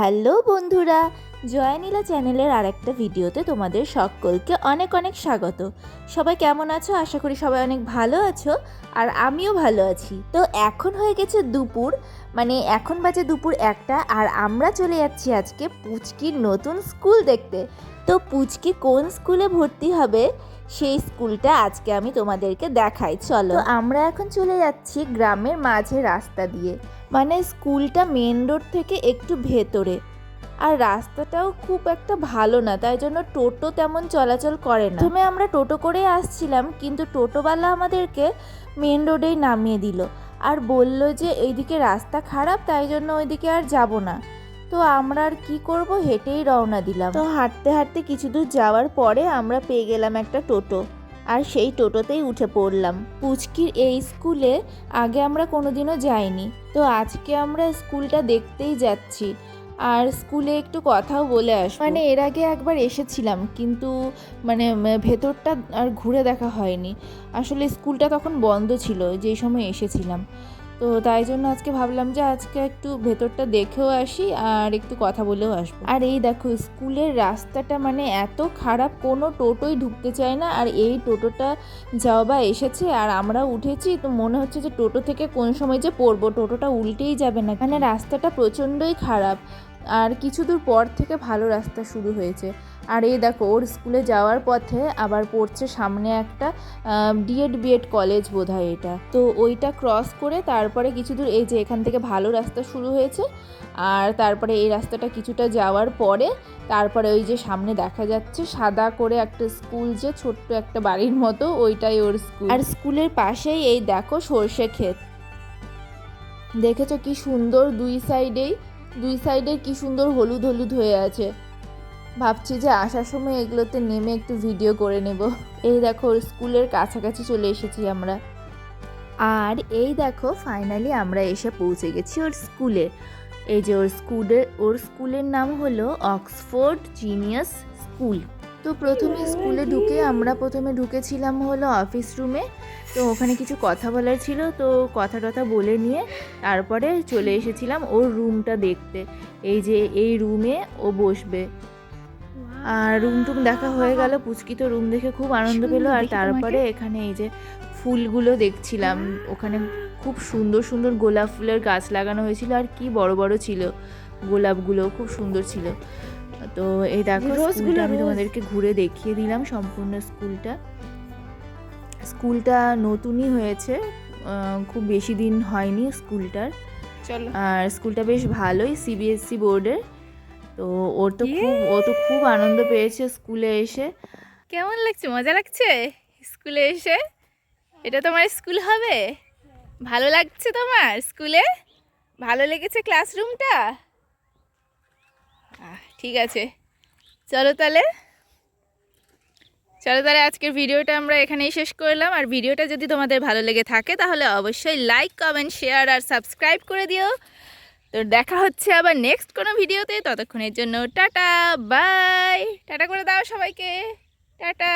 Hello বন্ধুরা, জয়ানীলা চ্যানেলের আরেকটা ভিডিওতে তোমাদের সকলকে অনেক অনেক স্বাগত। সবাই কেমন আছো? আশা করি সবাই অনেক ভালো আছো আর আমিও ভালো আছি। তো এখন হয়ে গেছে দুপুর মানে এখন বাজে দুপুর একটা আর আমরা চলে যাচ্ছি আজকে পুচকির নতুন স্কুল দেখতে। তো পুচকি কোন স্কুলে ভর্তি হবে সেই স্কুলটা আজকে আমি তোমাদেরকে দেখাই, চলো। আমরা এখন চলে যাচ্ছি গ্রামের মাঝে রাস্তা দিয়ে মানে স্কুলটা মেন রোড থেকে একটু ভেতরে। আর রাস্তাটাও খুব একটা ভালো না, তাই জন্য টোটো তেমন চলাচল করে না। প্রথমে আমরা টোটো করে আসছিলাম, কিন্তু টোটোওয়ালা আমাদেরকে মেন রোডেই নামিয়ে দিল। আর বলল যে, এইদিকে রাস্তা খারাপ, তাই জন্য ওইদিকে আর যাব না। তো আমরা আর কি করব? হেঁটেই রওনা দিলাম। তো হাঁটতে হাঁটতে কিছু দূর যাওয়ার পরে আমরা পেয়ে গেলাম একটা টোটো। আর সেই টোটোতেই উঠে পড়লাম। পুচকির এই স্কুলে আগে আমরা কোনোদিনও যাইনি। তো আজকে আমরা স্কুলটা দেখতেই যাচ্ছি। আর স্কুলে একটু কথাও বলে আস মানে এর আগে একবার এসেছিলাম, কিন্তু মানে ভেতরটা আর ঘুরে দেখা হয়নি। আসলে স্কুলটা তখন বন্ধ ছিল, যেই সময় এসেছিলাম। তো তাই জন্য আজকে ভাবলাম যে আজকে একটু ভেতরটা দেখেও আসি আর একটু কথা বলেও আসব। আর এই দেখো, স্কুলের রাস্তাটা মানে এত খারাপ, কোনো টোটোই ঢুকতে চায় না। আর এই টোটোটা যাওয়া এসেছে আর আমরা উঠেছি, তো মনে হচ্ছে যে টোটো থেকে কোন সময় যে পড়ব, টোটোটা উল্টেই যাবে না মানে রাস্তাটা প্রচণ্ডই খারাপ। আর কিছু দূর পর থেকে ভালো রাস্তা শুরু হয়েছে। আর এই দেখো, ওর স্কুলে যাওয়ার পথে আবার পড়ছে সামনে একটা ডিএড বিএড কলেজ বোধ হয় এটা। তো ওইটা ক্রস করে তারপরে কিছু দূর এই যে এখান থেকে ভালো রাস্তা শুরু হয়েছে, আর তারপরে এই রাস্তাটা কিছুটা যাওয়ার পরে তারপরে ওই যে সামনে দেখা যাচ্ছে সাদা করে একটা স্কুল যে ছোট্ট একটা বাড়ির মতো, ওইটাই ওর স্কুল। আর স্কুলের পাশেই এই দেখো সর্ষে ক্ষেত। দেখেছ কি সুন্দর দুই সাইডেই দুই সাইডে কি সুন্দর হলুদ হলুদ হয়ে আছে। ভাবছি যে আসার সময় এগুলোতে নেমে একটু ভিডিও করে নেব। এই দেখো, স্কুলের কাছাকাছি চলে এসেছি আমরা। আর এই দেখো ফাইনালি আমরা এসে পৌঁছে গেছি ওর স্কুলে। এই যে ওর স্কুলের ওর স্কুলের নাম হলো অক্সফোর্ড জিনিয়াস স্কুল। তো প্রথমে স্কুলে ঢুকে আমরা প্রথমে ঢুকেছিলাম হলো অফিস রুমে। তো ওখানে কিছু কথা বলার ছিল, তো কথা টথা বলে নিয়ে তারপরে চলে এসেছিলাম ওর রুমটা দেখতে। এই যে এই রুমে ও বসবে। আর রুম টুম দেখা হয়ে গেল। পুচকি তো রুম দেখে খুব আনন্দ পেল। আর তারপরে এখানে এই যে ফুলগুলো দেখছিলাম। ওখানে খুব সুন্দর সুন্দর গোলাপ ফুলের গাছ লাগানো হয়েছিল। আর কি বড় বড় ছিল গোলাপগুলো খুব সুন্দর ছিল। তো এই দেখো রোজগুলো, স্কুলটা আমি তোমাদেরকে ঘুরে দেখিয়ে দিলাম সম্পূর্ণ স্কুলটা। স্কুলটা নতুনই হয়েছে। খুব বেশি দিন হয়নি স্কুলটার। আর স্কুলটা বেশ ভালোই সিবিএসসি বোর্ডের। তো ওর তো খুব! ও তো খুব আনন্দ পেয়েছে স্কুলে এসে। কেমন লাগছে? মজা লাগছে স্কুলে এসে? এটা তোমার স্কুল হবে? ভালো লাগছে তোমার স্কুলে? ভালো লেগেছে ক্লাসরুমটা ঠিক আছে। চলো তাহলে। চলো তাহলে আজকের ভিডিওটা আমরা এখানেই শেষ করলাম। আর ভিডিওটা যদি তোমাদের ভালো লেগে থাকে তাহলে অবশ্যই লাইক কমেন্ট শেয়ার আর সাবস্ক্রাইব করে দিও। তো দেখা হচ্ছে আবার নেক্সট কোনো ভিডিওতে ততক্ষণের জন্য টাটা বাই টাটা করে দাও সবাইকে। টাটা।